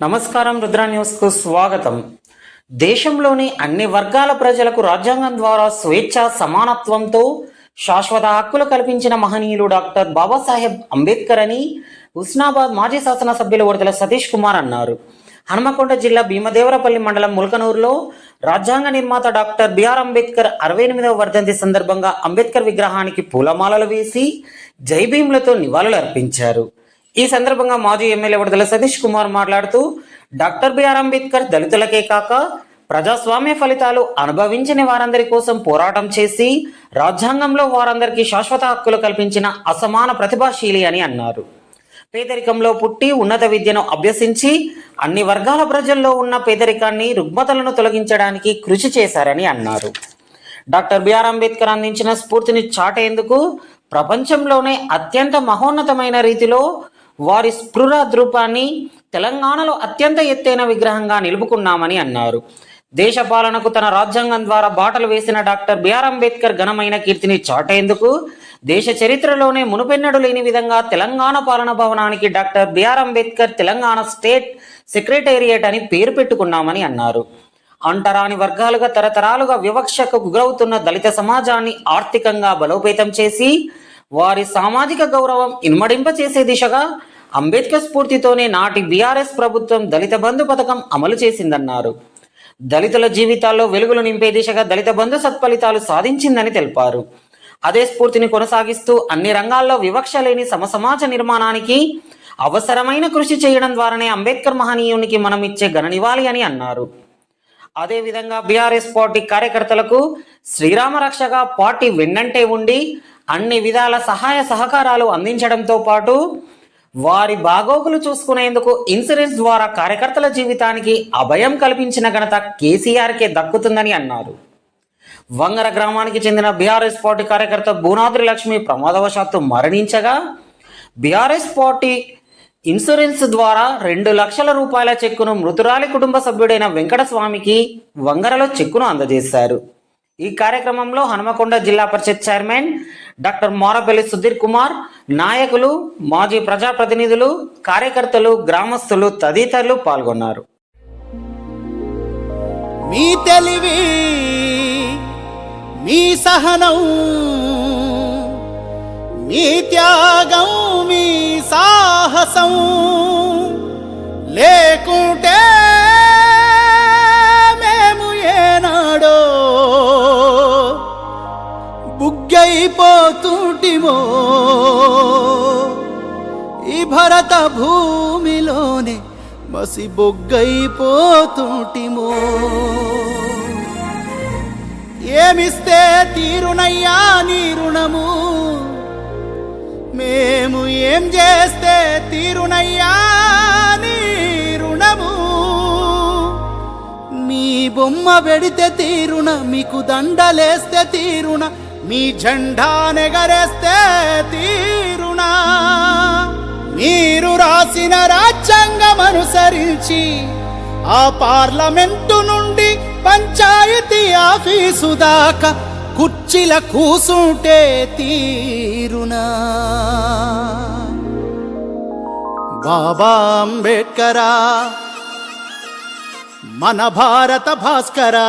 నమస్కారం రుద్ర న్యూస్కు స్వాగతం. దేశంలోని అన్ని వర్గాల ప్రజలకు రాజ్యాంగం ద్వారా స్వేచ్ఛ సమానత్వంతో శాశ్వత హక్కులు కల్పించిన మహనీయులు డాక్టర్ బాబాసాహెబ్ అంబేద్కర్ అని హుస్నాబాద్ మాజీ శాసనసభ్యులు వరదల సతీష్ కుమార్ అన్నారు. హనుమకొండ జిల్లా భీమదేవరపల్లి మండలం ములకనూరులో రాజ్యాంగ నిర్మాత డాక్టర్ బిఆర్ అంబేద్కర్ అరవై ఎనిమిదవ వర్ధంతి సందర్భంగా అంబేద్కర్ విగ్రహానికి పూలమాలలు వేసి జై భీములతో నివాళులు అర్పించారు ఈ సందర్భంగా మాజీ ఎమ్మెల్యే విడుదల సతీష్ కుమార్ మాట్లాడుతూ డాక్టర్ బిఆర్ అంబేద్కర్ దళితులకే కాక ప్రజాస్వామ్య ఫలితాలు అనుభవించని వారందరి కోసం పోరాటం చేసి రాజ్యాంగంలో వారందరికీ శాశ్వత హక్కులు కల్పించిన అసమాన ప్రతిభాశీలి అని అన్నారు. పేదరికంలో పుట్టి ఉన్నత విద్యను అభ్యసించి అన్ని వర్గాల ప్రజల్లో ఉన్న పేదరికాన్ని రుగ్మతలను తొలగించడానికి కృషి చేశారని అన్నారు. డాక్టర్ బిఆర్ అంబేద్కర్ అందించిన స్ఫూర్తిని చాటేందుకు ప్రపంచంలోనే అత్యంత మహోన్నతమైన రీతిలో వారి స్పృహ ద్రూపాన్ని తెలంగాణలో అత్యంత ఎత్తైన విగ్రహంగా నిలుపుకున్నామని అన్నారు. దేశ పాలనకు తన రాజ్యాంగం ద్వారా బాటలు వేసిన డాక్టర్ బిఆర్ అంబేద్కర్ ఘనమైన కీర్తిని చాటేందుకు దేశ చరిత్రలోనే మునుపెన్నడు లేని విధంగా తెలంగాణ పాలన భవనానికి doctor BR Ambedkar Telangana state secretariat అని పేరు పెట్టుకున్నామని అన్నారు. అంటరాని వర్గాలుగా తరతరాలుగా వివక్షకు గురవుతున్న దళిత సమాజాన్ని ఆర్థికంగా బలోపేతం చేసి వారి సామాజిక గౌరవం ఇన్మడింప చేసే దిశగా అంబేద్కర్ స్ఫూర్తితోనే నాటి బీఆర్ఎస్ ప్రభుత్వం దళిత బంధు పథకం అమలు చేసిందన్నారు. దళితుల జీవితాల్లో వెలుగులు నింపే దిశగా దళిత బంధు సత్ఫలితాలు సాధించిందని తెలిపారు. అదే స్ఫూర్తిని కొనసాగిస్తూ అన్ని రంగాల్లో వివక్ష లేని సమసమాజ నిర్మాణానికి అవసరమైన కృషి చేయడం ద్వారానే అంబేద్కర్ మహనీయునికి మనం ఇచ్చే ఘన అని అన్నారు. అదేవిధంగా బీఆర్ఎస్ పార్టీ కార్యకర్తలకు శ్రీరామ రక్షగా పార్టీ వెన్నంటే ఉండి అన్ని విధాల సహాయ సహకారాలు అందించడంతో పాటు వారి బాగోగులు చూసుకునేందుకు ఇన్సూరెన్స్ ద్వారా కార్యకర్తల జీవితానికి అభయం కల్పించిన ఘనత కేసీఆర్కే దక్కుతుందని అన్నారు. వంగర గ్రామానికి చెందిన బీఆర్ఎస్ పార్టీ కార్యకర్త భూనాద్రి లక్ష్మి ప్రమాదవశాత్తు మరణించగా బీఆర్ఎస్ పార్టీ ఇన్సూరెన్స్ ద్వారా రెండు లక్షల రూపాయల చెక్కును మృతురాలి కుటుంబ సభ్యుడైన వెంకటస్వామికి వంగరలో చెక్కును అందజేశారు. ఈ కార్యక్రమంలో హనుమకొండ జిల్లా పరిషత్ చైర్మన్ డాక్టర్ మోరపల్లి సుధీర్ కుమార్ నాయకులు మాజీ ప్రజాప్రతినిధులు కార్యకర్తలు గ్రామస్తులు తదితరులు పాల్గొన్నారు. మీ తెలివి మీ సహనం మీ త్యాగం మీ సాహసం. నీవో ఈ భరత భూమిలోనే మసి బొగ్గైపోతుంటిమో? ఏమిస్తే తీరునయ్యా నీ రుణము? మేము ఏం చేస్తే తీరునయ్యా నీ రుణము? మీ బొమ్మ పెడితే తీరున మీకు దండలేస్తే తీరున మీ జెండా నెగరేస్తే తీరునా? మీరు రాసిన రాజ్యాంగం అనుసరించి ఆ పార్లమెంటు నుండి పంచాయతీ ఆఫీసు దాకా కుర్చీల కూసుంటే తీరునా? బాబా అంబేడ్కరా మన భారత భాస్కరా